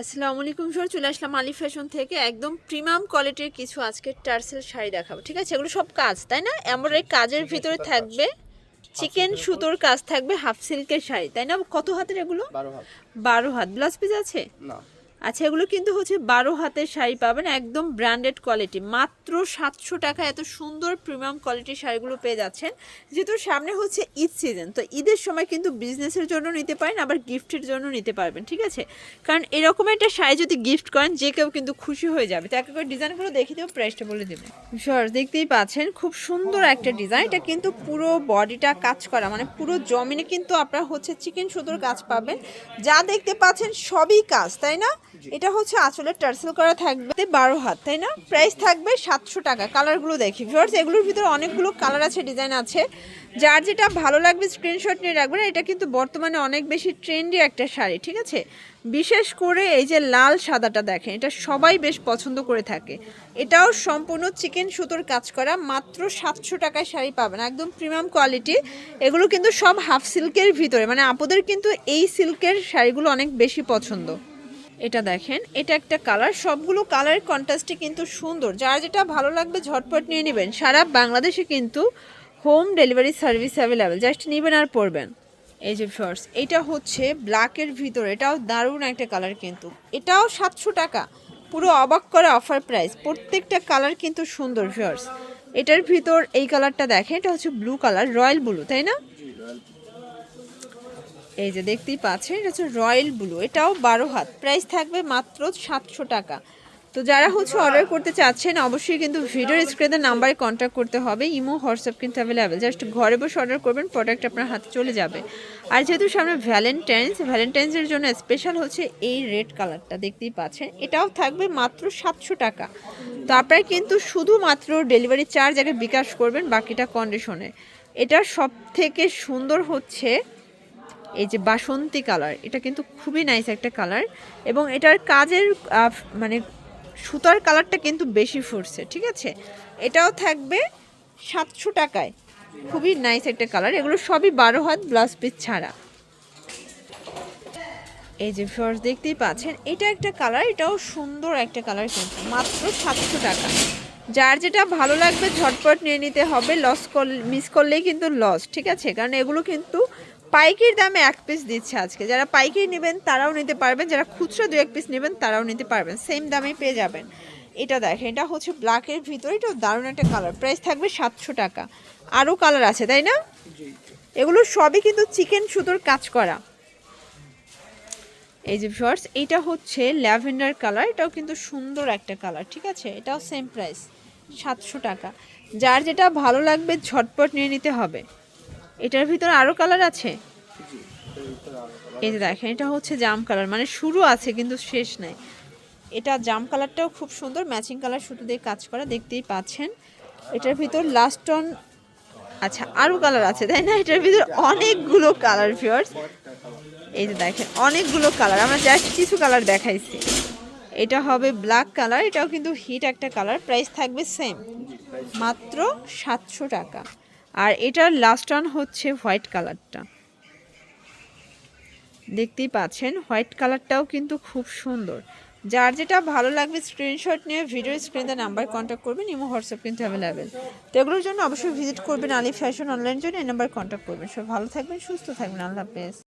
আসসালামু আলাইকুম সর চলে আসলাম আলি ফ্যাশন থেকে। একদম প্রিমিয়াম কোয়ালিটির কিছু আজকে টার্সেল শাড়ি দেখাবো ঠিক আছে? এগুলো সব কাজ তাই না? এমন এই কাজের ভিতরে থাকবে চিকেন সুতোর কাজ। থাকবে হাফ সিল্কের শাড়ি তাই না? কত হাতের এগুলো? বারো হাত। বারো হাত। ব্লাউজ পিস আছে? না। আচ্ছা এগুলো কিন্তু হচ্ছে বারো হাতের শাড়ি পাবেন, একদম ব্র্যান্ডেড কোয়ালিটি মাত্র সাতশো টাকা এত সুন্দর প্রিমিয়াম কোয়ালিটির শাড়িগুলো পেয়ে যাচ্ছেন। যেহেতু সামনে হচ্ছে ঈদ সিজন তো ঈদের সময় কিন্তু বিজনেসের জন্য নিতে পারেন, আবার গিফটের জন্য নিতে পারবেন, ঠিক আছে? কারণ এরকম একটা শাড়ি যদি গিফট করেন, যে কেউ কিন্তু খুশি হয়ে যাবে। তো একে করে ডিজাইনগুলো দেখে দেবো প্রাইসটা বলে দেবো। সর, দেখতেই পাচ্ছেন, খুব সুন্দর একটা ডিজাইন এটা কিন্তু পুরো বডিটা কাজ করা মানে পুরো জমিনে কিন্তু আপনারা হচ্ছে চিকেন সুতোর কাজ পাবেন। যা দেখতে পাচ্ছেন সবই কাজ, তাই না? এটা হচ্ছে আঁচলের টার্সেল করা থাকবে বারো হাত, তাই না? প্রাইস থাকবে সাতশো টাকা। কালারগুলো দেখি ভিউয়ার্স এগুলোর ভিতরে অনেকগুলো কালার আছে ডিজাইন আছে। যার যেটা ভালো লাগবে স্ক্রিনশট নিয়ে রাখবেন, এটা কিন্তু বর্তমানে অনেক বেশি ট্রেন্ডি একটা শাড়ি, ঠিক আছে? বিশেষ করে এই যে লাল সাদাটা দেখেন, এটা সবাই বেশ পছন্দ করে থাকে। এটাও সম্পূর্ণ চিকেন সুতোর কাজ করা, মাত্র সাতশো টাকায় শাড়ি পাবেন, একদম প্রিমিয়াম কোয়ালিটি এগুলো কিন্তু সব হাফ সিল্কের ভিতরে মানে আপুদের কিন্তু এই সিল্কের শাড়িগুলো অনেক বেশি পছন্দ। এটা দেখেন, এটা একটা কালার সবগুলো কালারের কন্ট্রাস্টে কিন্তু সুন্দর। যার যেটা ভালো লাগবে ঝটপট নিয়ে নেবেন। সারা বাংলাদেশে কিন্তু home delivery service available just নেবেন আর পড়বেন এই যে ফর্স এটা হচ্ছে ব্ল্যাকের ভিতরে। এটাও দারুণ একটা কালার কিন্তু। এটাও সাতশো টাকা। পুরো অবাক করে অফার প্রাইস প্রত্যেকটা কালার কিন্তু সুন্দর ফিয়ার্স এটার ভিতর এই কালারটা দেখেন, এটা হচ্ছে ব্লু কালার রয়্যাল ব্লু তাই না? এই যে দেখতেই পাচ্ছেন, এটা হচ্ছে রয়্যাল ব্লু, এটাও বারো হাত প্রাইস থাকবে মাত্র সাতশো টাকা। তো যারা হচ্ছে অর্ডার করতে চাচ্ছেন, অবশ্যই কিন্তু ভিডিওর স্ক্রিনের নাম্বারে কন্ট্যাক্ট করতে হবে, ইমো, হোয়াটসঅ্যাপ কিন্তু অ্যাভেলেবেল জাস্ট ঘরে বসে অর্ডার করবেন প্রোডাক্ট আপনার হাতে চলে যাবে। আর যেহেতু সামনে ভ্যালেন্টাইন্স ভ্যালেন্টাইন্সের জন্য স্পেশাল হচ্ছে এই রেড কালারটা দেখতেই পাচ্ছেন, এটাও থাকবে মাত্র সাতশো টাকা। তো আপনারা কিন্তু শুধুমাত্র ডেলিভারি চার্জ আগে বিকাশ করবেন, বাকিটা কন্ডিশনে এটা সব থেকে সুন্দর হচ্ছে এই যে বাসন্তী কালার, এটা কিন্তু খুবই নাইস একটা কালার এবং এটার কাজের মানে সুতার কালারটা কিন্তু বেশি ফুটছে, ঠিক আছে? এটাও থাকবে সাতশো টাকায়, খুবই নাইস একটা কালার, এগুলো সবই বারো হাত ব্লাউজ পিস ছাড়া। এই যে ফিওর্স দেখতেই পাচ্ছেন, এটা একটা কালার, এটাও সুন্দর একটা কালার কিন্তু, মাত্র সাতশো টাকা। যার যেটা ভালো লাগবে ঝটপট নিয়ে নিতে হবে লস করলে মিস করলেই কিন্তু লস ঠিক আছে? কারণ এগুলো কিন্তু পাইকির দামে এক পিস দিচ্ছে আজকে। যারা পাইকিরি নেবেন তারাও নিতে পারবেন। যারা খুচরো দু এক পিস নেবেন তারাও নিতে পারবেন। সেম দামেই পেয়ে যাবেন। এটা দেখেন এটা হচ্ছে ব্ল্যাকের ভিতরে এটাও দারুণ একটা কালার প্রাইস থাকবে সাতশো টাকা। আরও কালার আছে তাই না? এগুলো সবই কিন্তু চিকেন সুতোর কাজ করা। এই যে শর্টস এটা হচ্ছে ল্যাভেন্ডার কালার এটাও কিন্তু সুন্দর একটা কালার ঠিক আছে? এটাও সেম প্রাইস সাতশো টাকা। যার যেটা ভালো লাগবে ঝটপট নিয়ে নিতে হবে। এটার ভিতরে আরও কালার আছে? এই যে দেখেন, এটা হচ্ছে জাম কালার মানে শুরু আছে কিন্তু শেষ নাই। এটা জাম কালারটাও খুব সুন্দর ম্যাচিং কালার সুতো দিয়ে কাজ করা, দেখতেই পাচ্ছেন। এটার ভিতর লাস্ট টন আচ্ছা আরও কালার আছে, তাই না? এটার ভিতর অনেকগুলো কালার ফিয়ার্স এই যে দেখেন, অনেকগুলো কালার আমরা জাস্ট কিছু কালার দেখাইছি। এটা হবে ব্ল্যাক কালার এটাও কিন্তু হিট একটা কালার প্রাইস থাকবে সেম মাত্র সাতশো টাকা। আর এটার লাস্ট টার্ন হচ্ছে হোয়াইট কালারটা দেখতেই পাচ্ছেন হোয়াইট কালারটাও কিন্তু খুব সুন্দর। যার যেটা ভালো লাগবে স্ক্রিনশট নিয়ে ভিডিও স্ক্রিনে নাম্বার কন্ট্যাক্ট করবেন, ইমো হোয়াটসঅ্যাপ কিন্তু অ্যাভেলেবেল তো এগুলোর জন্য অবশ্যই ভিজিট করবেন আলি ফ্যাশন অনলাইন জন্য, এই নাম্বার কন্ট্যাক্ট করবেন। সব ভালো থাকবেন, সুস্থ থাকবেন, আল্লাহ হাফেজ।